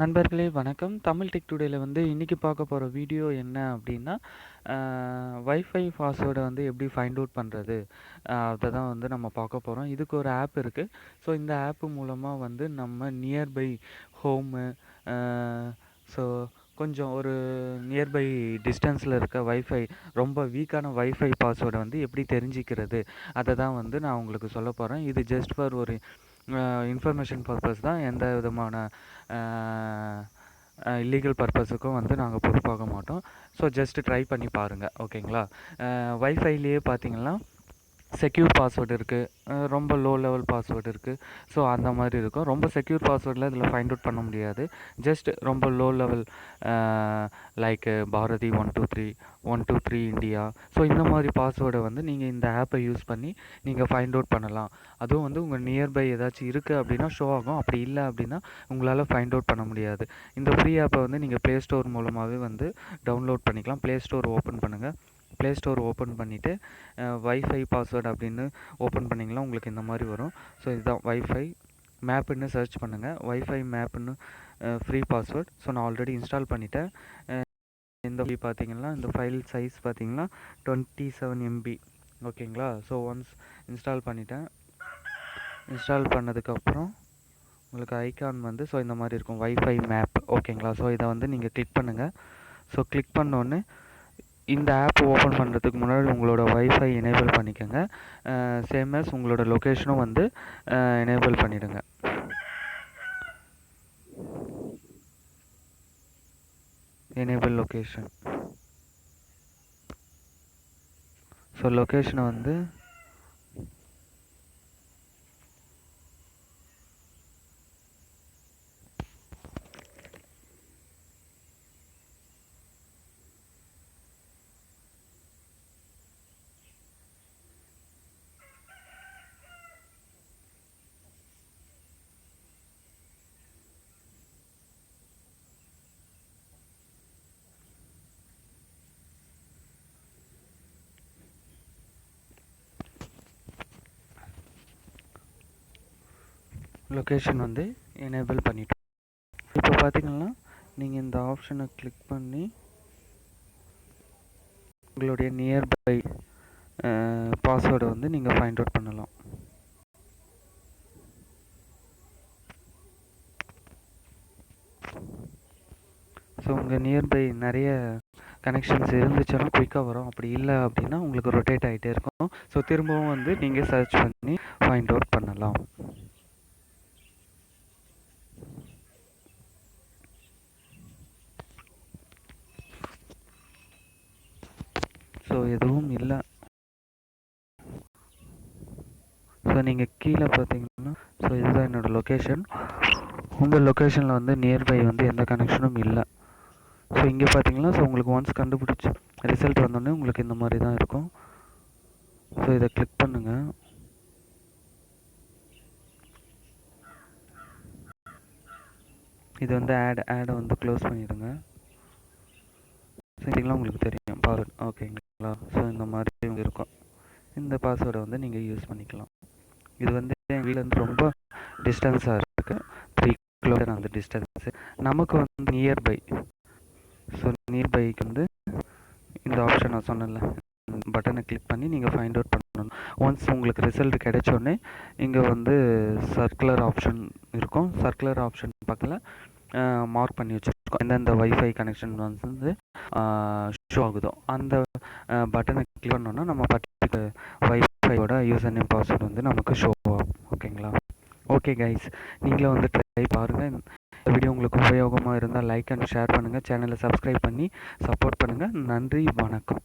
நண்பர்களே வணக்கம். தமிழ் டெக் டுடேல வந்து இன்றைக்கி பார்க்க போகிற வீடியோ என்ன அப்படின்னா வைஃபை பாஸ்வேர்டை வந்து எப்படி ஃபைண்ட் அவுட் பண்ணுறது அதை தான் வந்து நம்ம பார்க்க போகிறோம் இதுக்கு ஒரு ஆப் இருக்குது ஸோ இந்த ஆப் மூலமாக வந்து நம்ம நியர்பை ஹோமு ஸோ கொஞ்சம் ஒரு நியர்பை டிஸ்டன்ஸில் இருக்க வைஃபை ரொம்ப வீக்கான வைஃபை பாஸ்வேர்டை வந்து எப்படி தெரிஞ்சிக்கிறது? அதை தான் வந்து நான் உங்களுக்கு சொல்ல போகிறேன் இது ஜஸ்ட் ஃபார் ஒரு இன்ஃபர்மேஷன் பர்பஸ் தான் எந்த விதமான இல்லீகல் பர்பஸுக்கும் வந்து நாங்கள் பொறுப்பாக மாட்டோம். ஸோ ஜஸ்ட் ட்ரை பண்ணி பாருங்கள் ஓகேங்களா வைஃபைலேயே பார்த்தீங்கன்னா செக்யூர் பாஸ்வேர்டு இருக்குது ரொம்ப லோ லெவல் பாஸ்வேர்டு இருக்குது ஸோ அந்த மாதிரி இருக்கும். ரொம்ப செக்யூர் பாஸ்வேர்டில் இதில் ஃபைண்ட் அவுட் பண்ண முடியாது. ஜஸ்ட் ரொம்ப low level like Bharathi one two three one two three India so இந்த மாதிரி பாஸ்வேர்டை வந்து நீங்கள் இந்த ஆப்பை யூஸ் பண்ணி நீங்கள் ஃபைண்ட் அவுட் பண்ணலாம். அதுவும் வந்து உங்கள் நியர்பை ஏதாச்சும் இருக்குது அப்படின்னா ஷோ ஆகும். அப்படி இல்லை அப்படின்னா உங்களால் ஃபைண்ட் அவுட் பண்ண முடியாது. இந்த ஃப்ரீ ஆப்பை வந்து நீங்கள் ப்ளே ஸ்டோர் மூலமாகவே வந்து டவுன்லோட் பண்ணிக்கலாம். ப்ளே ஸ்டோர் ஓப்பன் பண்ணுங்கள் ப்ளே ஸ்டோர் ஓப்பன் பண்ணிவிட்டு வைஃபை பாஸ்வேர்டு அப்படின்னு ஓப்பன் பண்ணிங்கன்னா உங்களுக்கு இந்த மாதிரி வரும். ஸோ இதுதான் வைஃபை மேப்புன்னு சர்ச் பண்ணுங்கள் வைஃபை மேப்புன்னு ஃப்ரீ பாஸ்வேர்ட் ஸோ நான் ஆல்ரெடி இன்ஸ்டால் பண்ணிட்டேன். இந்த ஃபைல் பார்த்தீங்கன்னா இந்த ஃபைல் சைஸ் பார்த்தீங்கன்னா டுவெண்ட்டி செவன் எம்பி ஓகேங்களா? ஸோ ஒன்ஸ் இன்ஸ்டால் பண்ணிட்டேன். இன்ஸ்டால் பண்ணதுக்கப்புறம் உங்களுக்கு ஐக்கான் வந்து ஸோ இந்த மாதிரி இருக்கும். வைஃபை மேப் ஓகேங்களா? ஸோ இதை வந்து நீங்கள் கிளிக் பண்ணுங்கள் ஸோ கிளிக் பண்ணோன்னே இந்த ஆப் ஓப்பன் பண்ணுறதுக்கு முன்னாடி உங்களோட வைஃபை எனேபிள் பண்ணிக்கோங்க. சேம் உங்களோட லொக்கேஷனும் வந்து எனேபிள் பண்ணிவிடுங்க எனேபிள் லொக்கேஷன் ஸோ லொக்கேஷனை வந்து லொக்கேஷன் வந்து எனேபிள் பண்ணிட்டோம். இப்போ பார்த்தீங்கன்னா நீங்கள் இந்த ஆப்ஷனை கிளிக் பண்ணி உங்களுடைய நியர்பை பாஸ்வேர்டை வந்து நீங்கள் ஃபைண்ட் அவுட் பண்ணலாம். ஸோ உங்கள் நியர்பை நிறைய கனெக்ஷன்ஸ் இருந்துச்சுன்னா குயிக்காக வரும். அப்படி இல்லை அப்படின்னா உங்களுக்கு ரொட்டேட் ஆகிட்டே இருக்கும். ஸோ திரும்பவும் வந்து நீங்கள் சர்ச் பண்ணி ஃபைண்ட் அவுட் பண்ணலாம் ஸோ எதுவும் இல்லை ஸோ நீங்கள் கீழே பார்த்தீங்கன்னா ஸோ இதுதான் என்னோடய லொக்கேஷன் உங்கள் லொக்கேஷனில் வந்து நியர்பை வந்து எந்த கனெக்ஷனும் இல்லை. ஸோ இங்கே பார்த்தீங்கன்னா ஸோ உங்களுக்கு ஒன்ஸ் கண்டுபிடிச்சி ரிசல்ட் வந்தோடனே உங்களுக்கு இந்த மாதிரி தான் இருக்கும். ஸோ இதை கிளிக் பண்ணுங்கள் இது வந்து ஆட் ஆடை வந்து க்ளோஸ் பண்ணிவிடுங்க சரிங்களா? உங்களுக்கு தெரியும். பாஸ்வேர்டு ஓகேங்களா ஸோ இந்த மாதிரி இருக்கும். இந்த பாஸ்வேர்டை வந்து நீங்கள் யூஸ் பண்ணிக்கலாம். இது வந்து என் வீட்டிலேருந்து ரொம்ப டிஸ்டன்ஸாக இருக்குது த்ரீ கிலோமீட்டர் அந்த டிஸ்டன்ஸு நமக்கு வந்து நியர்பை ஸோ நியர்பைக்கு வந்து இந்த ஆப்ஷன் நான் சொன்னேன்ல. பட்டனை கிளிக் பண்ணி நீங்கள் ஃபைண்ட் அவுட் பண்ணணும். ஒன்ஸ் உங்களுக்கு ரிசல்ட் கிடைச்சோடனே இங்கே வந்து சர்க்குலர் ஆப்ஷன் இருக்கும். சர்க்குலர் ஆப்ஷன் பக்கத்தில் மார்க் பண்ணி வச்சுருக்கோம். எந்தெந்த வைஃபை கனெக்ஷன் வந்து ஷோ ஆகுதோ அந்த பட்டனை கிளிக் பண்ணோன்னா நம்ம பர்டிகுலர் ஃபைவோட யூசர் நேம் பாஸ்வேர்டு வந்து நமக்கு ஷோ ஆகும். ஓகேங்களா ஓகே கைஸ் நீங்களும் வந்து ட்ரை பாருங்கள் இந்த வீடியோ உங்களுக்கு உபயோகமாக இருந்தால் லைக் அண்ட் ஷேர் பண்ணுங்கள் சேனலை சப்ஸ்கிரைப் பண்ணி சப்போர்ட் பண்ணுங்கள் நன்றி வணக்கம்.